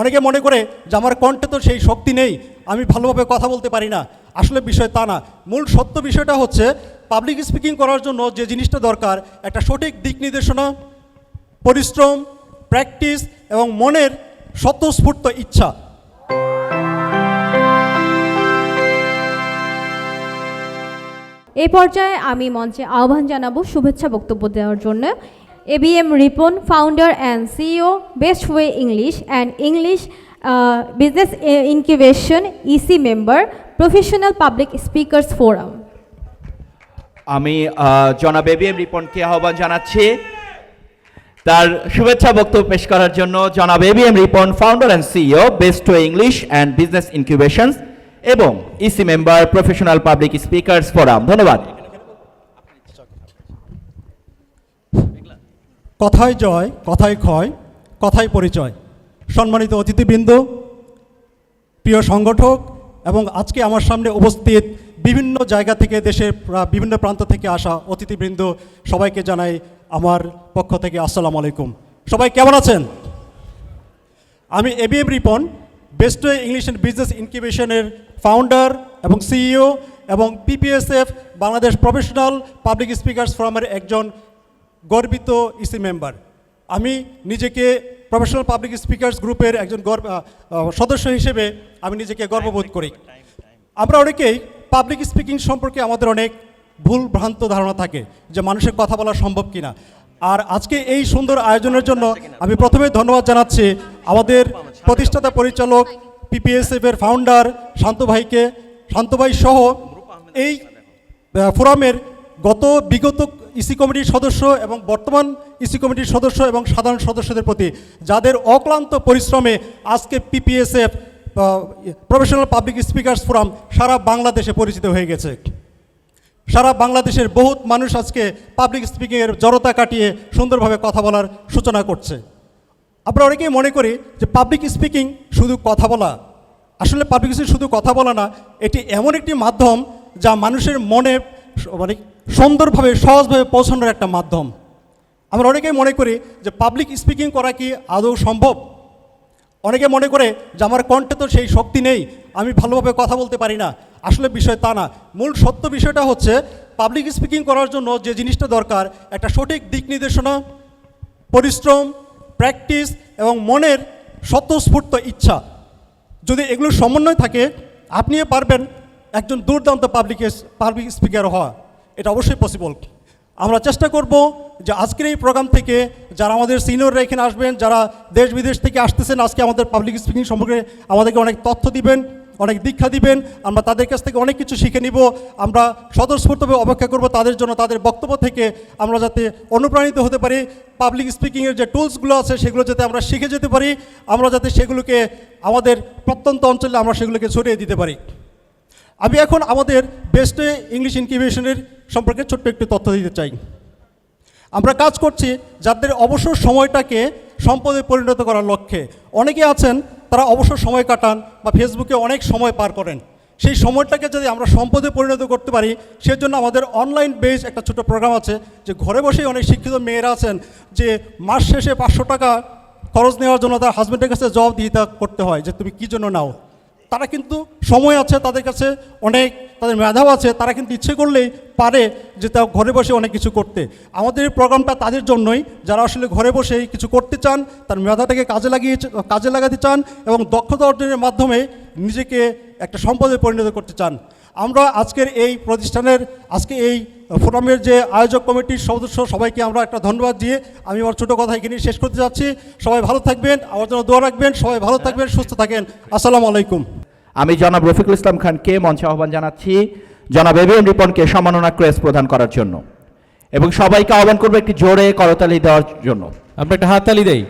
অনেকে মনে করে যে আমার কণ্ঠে তো সেই শক্তি নেই, আমি ভালোভাবে কথা বলতে পারি না। আসলে বিষয় তা না। মূল সত্য বিষয়টা হচ্ছে পাবলিক স্পিকিং করার জন্য যে জিনিসটা দরকার, একটা সঠিক দিক নির্দেশনা, পরিশ্রম প্র্যাকটিস এবং মনের স্বতঃস্ফূর্ত ইচ্ছা। এই পর্যায়ে আমি মঞ্চে আহ্বান জানাব, শুভেচ্ছা বক্তব্য দেওয়ার জন্য। ABM Ripon founder and CEO best way English and English business incubation EC member professional public speakers forum আমি জনাব এবিএম রিপনকে আহ্বান জানাচ্ছি। তার শুভেচ্ছা বক্তব্য পেশ করার জন্য জনাব ABM Ripon founder and CEO best way English and business incubations এবং EC member professional public speakers forum ধন্যবাদ। কথায় জয় কথায় ক্ষয় কথায় পরিচয়। সম্মানিত অতিথিবৃন্দ, প্রিয় সংগঠক, এবং আজকে আমার সামনে উপস্থিত বিভিন্ন জায়গা থেকে, দেশের বিভিন্ন প্রান্ত থেকে আসা অতিথিবৃন্দ, সবাইকে জানাই আমার পক্ষ থেকে আসসালামু আলাইকুম। সবাই কেমন আছেন? আমি ABM Ripon, best English and business ইনকিউবেশনের founder এবং সিইও এবং PPSF, Bangladesh professional public speakers ফোরামের একজন গর্বিত ইসি মেম্বার আমি নিজেকে প্রফেশনাল পাবলিক স্পিকার্স গ্রুপের একজন সদস্য হিসেবে আমি নিজেকে গর্ববোধ করি। আমরা অনেকেই পাবলিক স্পিকিং সম্পর্কে আমাদের অনেক ভুল ভ্রান্ত ধারণা থাকে যে মানুষের কথা বলা সম্ভব কিনা। আর আজকে এই সুন্দর আয়োজনের জন্য আমি প্রথমে ধন্যবাদ জানাচ্ছি আমাদের প্রতিষ্ঠাতা পরিচালক পিপিএসএফ এর ফাউন্ডার শান্ত ভাইকে শান্ত ভাই সহ এই ফোরামের গত বিগত ইসি কমিটির সদস্য এবং বর্তমান ইসি কমিটির সদস্য এবং সাধারণ সদস্যদের প্রতি যাদের অক্লান্ত পরিশ্রমে আজকে PPSF professional public speakers forum সারা বাংলাদেশে পরিচিত হয়ে গেছে। সারা বাংলাদেশের বহুত মানুষ আজকে পাবলিক স্পিকিংয়ের জড়তা কাটিয়ে সুন্দরভাবে কথা বলার সূচনা করছে। আমরা অনেকেই মনে করি যে পাবলিক স্পিকিং শুধু কথা বলা, আসলে পাবলিক স্পিকিং শুধু কথা বলা না, এটি এমন একটি মাধ্যম যা মানুষের মনে মানে সুন্দরভাবে, সহজভাবে পৌঁছানোর একটা মাধ্যম। আমরা অনেকেই মনে করি যে পাবলিক স্পিকিং করা কি আদৌ সম্ভব? অনেকে মনে করে যে আমার কণ্ঠে তো সেই শক্তি নেই, আমি ভালোভাবে কথা বলতে পারি না। আসলে বিষয় তা না। মূল সত্য বিষয়টা হচ্ছে পাবলিক স্পিকিং করার জন্য যে জিনিসটা দরকার, একটা সঠিক দিক নির্দেশনা, পরিশ্রম প্র্যাকটিস এবং মনের স্বতঃস্ফূর্ত ইচ্ছা। যদি এগুলোর সমন্বয় থাকে, আপনিও পারবেন একজন দুর্দান্ত পাবলিক পাবলিক স্পিকার হওয়া। এটা অবশ্যই পসিবল আমরা চেষ্টা করব যে আজকের এই প্রোগ্রাম থেকে যারা আমাদের সিনিয়ররা এখানে আসবেন, যারা দেশ বিদেশ থেকে আসতেছেন, আজকে আমাদের পাবলিক স্পিকিং সম্পর্কে আমাদেরকে অনেক তথ্য দিবেন, অনেক দীক্ষা দিবেন। আমরা তাদের কাছ থেকে অনেক কিছু শিখে নিব। আমরা স্বতঃস্ফূর্তভাবে অপেক্ষা করব তাদের জন্য, তাদের বক্তব্য থেকে আমরা যাতে অনুপ্রাণিত হতে পারি। পাবলিক স্পিকিংয়ের যে টুলসগুলো আছে, সেগুলো যাতে আমরা শিখে যেতে পারি। আমরা যাতে সেগুলোকে আমাদের প্রত্যন্ত অঞ্চলে আমরা সেগুলোকে ছড়িয়ে দিতে পারি। আমি এখন আমাদের বেস্ট ইংলিশ ইনকিউবেশনের সম্পর্কে ছোট্ট একটু তথ্য দিতে চাই। আমরা কাজ করছি যাদের অবসর সময়টাকে সম্পদে পরিণত করার লক্ষ্যে। অনেকে আছেন, তারা অবসর সময় কাটান বা ফেসবুকে অনেক সময় পার করেন। সেই সময়টাকে যদি আমরা সম্পদে পরিণত করতে পারি, সেজন্য আমাদের অনলাইন বেস একটা ছোট প্রোগ্রাম আছে যে ঘরে বসেই অনেক শিক্ষিত মেয়েরা আছেন যে মাস শেষে পাঁচশো টাকা খরচ নেওয়ার জন্য তার হাজব্যান্ডের কাছে জবাব দিতে করতে হয় যে, তুমি কী জন্য নাও? তারা কিন্তু সময় আছে, তাদের কাছে অনেক, তাদের মেধাও আছে, তারা কিন্তু ইচ্ছে করলেই পারে যে তা ঘরে বসে অনেক কিছু করতে। আমাদের প্রোগ্রামটা তাদের জন্যই, যারা আসলে ঘরে বসেই কিছু করতে চান, তার মেধাটাকে কাজে লাগিয়ে, কাজে লাগাতে চান এবং দক্ষতা অর্জনের মাধ্যমে নিজেকে একটা সম্পদে পরিণত করতে চান। আমরা আজকের এই প্রতিষ্ঠানের, আজকে এই ফোরামের যে আয়োজক কমিটির সদস্য, সবাইকে আমরা একটা ধন্যবাদ দিয়ে আমি আমার ছোটো কথা এখানে শেষ করতে যাচ্ছি। সবাই ভালো থাকবেন, আমার জন্য দোয়া রাখবেন, সবাই ভালো থাকবেন, সুস্থ থাকেন। আসসালামু আলাইকুম। আমি জনাব রফিকুল ইসলাম খানকে মঞ্চে আহ্বান জানাচ্ছি। জনাব এবিএম রিপনকে সম্মাননা ক্রেস প্রদান করার জন্য। এবং সবাইকে আহ্বান করব একটি জোরে করতালি দেওয়ার জন্য। আমরা একটা হাততালি দেই।